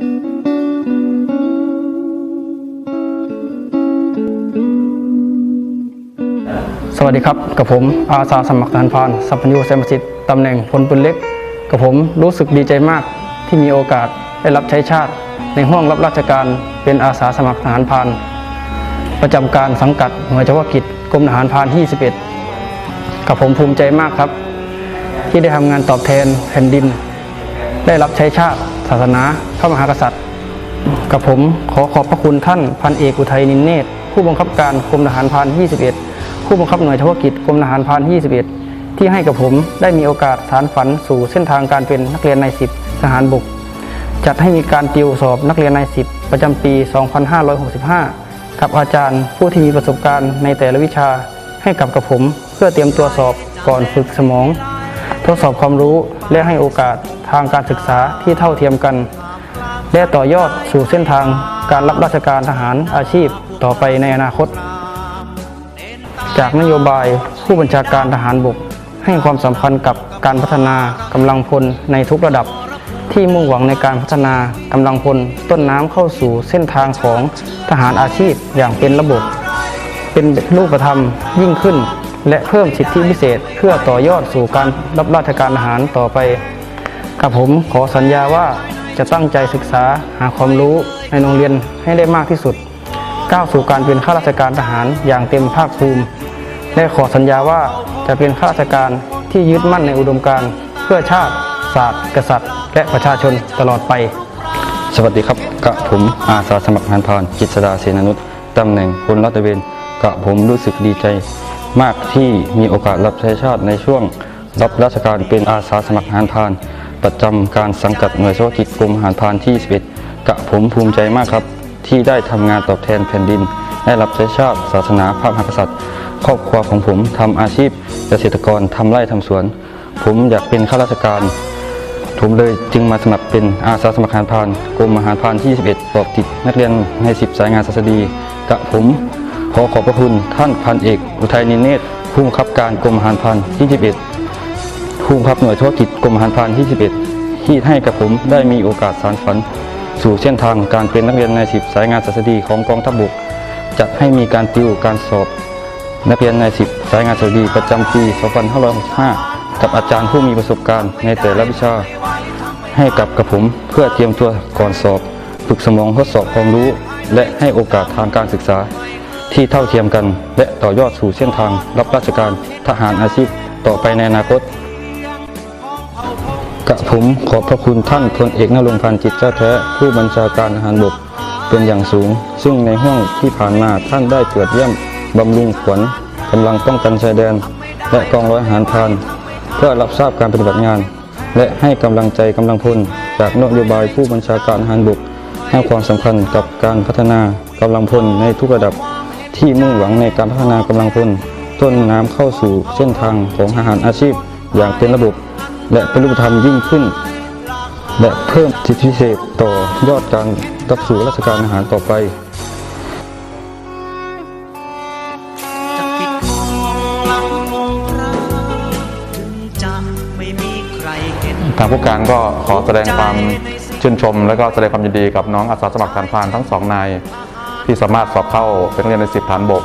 สวัสดีครับ กับผมอาสาสมัครทหารพรานสัพพัญญูแซมสิทธิ์ตำแหน่งพลปืนเล็ก กับผมรู้สึกดีใจมากที่มีโอกาสได้รับใช้ชาติ ในห้องรับราชการเป็นอาสาสมัครทหารพราน ประจำการสังกัดหน่วยเฉพาะกิจกรมทหารพรานที่11กับผมภูมิใจมากครับ ที่ได้ทำงานตอบแทนแผ่นดิน ได้รับใช้ชาติ ศาสนาพระมหากษัตริย์ กับผมขอขอบพระคุณท่านพันเอกอุทัยนินเนตร ผู้บังคับการกรมทหารพราน21 ผู้บังคับหน่วยเฉพาะกิจกรมทหารพราน21 ที่ให้กับผมได้มีโอกาสสารฝันสู่เส้นทางการเป็นนักเรียนนายสิบทหารบก จัดให้มีการติวสอบนักเรียนนายสิบประจำปี 2565 กับอาจารย์ผู้ที่มีประสบการณ์ในแต่ละวิชาให้กับกับผม เพื่อเตรียมตัวสอบก่อนฝึกสมอง ทดสอบความรู้และให้โอกาสทางการศึกษาที่เท่าเทียมกัน และต่อยอดสู่เส้นทางการรับราชการทหารอาชีพต่อไปในอนาคต จากนโยบายผู้บัญชาการทหารบก ให้ความสำคัญกับการพัฒนากำลังพลในทุกระดับ ที่มุ่งหวังในการพัฒนากำลังพลต้นน้ำเข้าสู่เส้นทางของทหารอาชีพอย่างเป็นระบบ เป็นรูปธรรมยิ่งขึ้น และเพิ่มสิทธิพิเศษเพื่อต่อยอดสู่การรับราชการทหารต่อไปกับผมขอสัญญาว่าจะตั้งใจศึกษาหาความรู้ในโรงเรียนให้ได้มากที่สุด ก้าวสู่การเป็นข้าราชการทหารอย่างเต็มภาคภูมิ และขอสัญญาว่าจะเป็นข้าราชการที่ยึดมั่นในอุดมการณ์เพื่อชาติ ศาสตร์ กษัตริย์ และประชาชนตลอดไป สวัสดีครับกะผมอาสาสมัครทหารพรานกิตสดาเสนานุษย์ตำแหน่งพลรัตเวนกะผมรู้สึกดีใจ มากที่มีโอกาสรับใช้ชาติในช่วงรับราชการเป็นอาสาสมัครทหารพาน ประจำการสังกัดหน่วยเฉพาะกิจกรมทหารพานที่ 11 กะผมภูมิใจมากครับ ที่ได้ทำงานตอบแทนแผ่นดิน ได้รับใช้ชาติศาสนาพระมหากษัตริย์ ครอบครัวของผมทำอาชีพเกษตรกรทำไร่ทำสวน ผมอยากเป็นข้าราชการ ผมเลยจึงมาสมัครเป็นอาสาสมัครทหารพานกรมทหารพานที่ 11 สอบติดนักเรียนใน 10 สายงานศาสดีกับผม อขอบพระคุณท่านพันเอก อุทัยนินเนตผู้บังคับการกรมทหารพรานที่11ผู้บังคับหน่วยเฉพาะกิจกรมทหารพรานที่11 ที่ให้กับผมได้มีโอกาสสานฝัน สู่เส้นทางการเป็นนักเรียนใน10สายงานศาสดีของกองทัพบกจัดให้มีการติวการสอบ นักเรียนใน10สายงานสัสดีประจำปี2565 กับอาจารย์ผู้มีประสบการณ์ในแต่ละวิชา ให้กับกับผมเพื่อเตรียมตัวก่อนสอบ ฝึกสมองทดสอบความรู้และให้โอกาสทางการศึกษา ที่เท่าเทียมกัน และต่อยอดสู่เส้นทางรับราชการทหารอาชีพต่อไปในอนาคตกระผมขอบพระคุณท่านพลเอกนรงพันธ์จิตเจ้าแท้ ผู้บัญชาการทหารบกเป็นอย่างสูง ซึ่งในห้วงที่ผ่านมาท่านได้ตรวจเยี่ยมบำรุงขวัญกำลังป้องกันชายแดน และกองร้อยทหารพานเพื่อรับทราบการปฏิบัติงาน และให้กำลังใจกำลังพลจากนโยบายผู้บัญชาการทหารบกให้ความสำคัญกับการพัฒนากำลังพลในทุกระดับ ที่มุ่งหวังในการพัฒนากำลังพลต้นน้ำเข้าสู่เส้นทางของทหารอาชีพอย่างเป็นระบบ และเป็นรูปธรรมยิ่งขึ้น และเพิ่มสิทธิพิเศษต่อยอดการรับสู่ราชการอาหารต่อไปจะปิดมองหลังมองพระถึงจะไม่มีใครเห็นทางผู้การก็ขอแสดงความชื่นชม และก็แสดงความยินดีกับน้องอาสาสมัครทหารพรานทั้งสองนาย ที่สามารถสอบเข้าเป็นนักเรียนในสิบฐานบก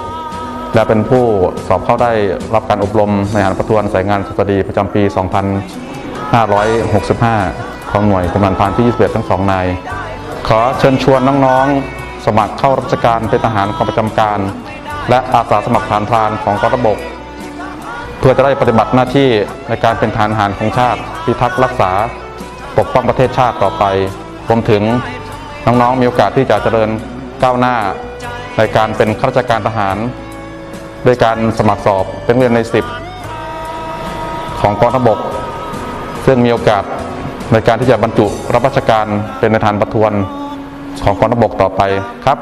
และเป็นผู้สอบเข้าได้รับการอบรมในฐานประทวนสายงานสตดีประจำปี 2565 ของหน่วยกำลังพานที่ 21 ทั้งสองนาย ขอเชิญชวนน้องๆ สมัครเข้าราชการเป็นทหารกองประจำการ และอาสาสมัครทหารพรานของกองทัพบก เพื่อจะได้ปฏิบัติหน้าที่ในการเป็นทหารหารของชาติพิทักษ์รักษาปกป้องประเทศชาติต่อไปรวมถึงน้องๆ มีโอกาสที่จะเจริญ ก้าวหน้า ในการเป็นข้าราชการทหารด้วยการสมัครสอบเป็นเรียนใน 10 ของกองทัพบกซึ่งมีโอกาสในการที่จะบรรจุรับราชการเป็นในฐานประทวนของกองทัพบกต่อไปครับ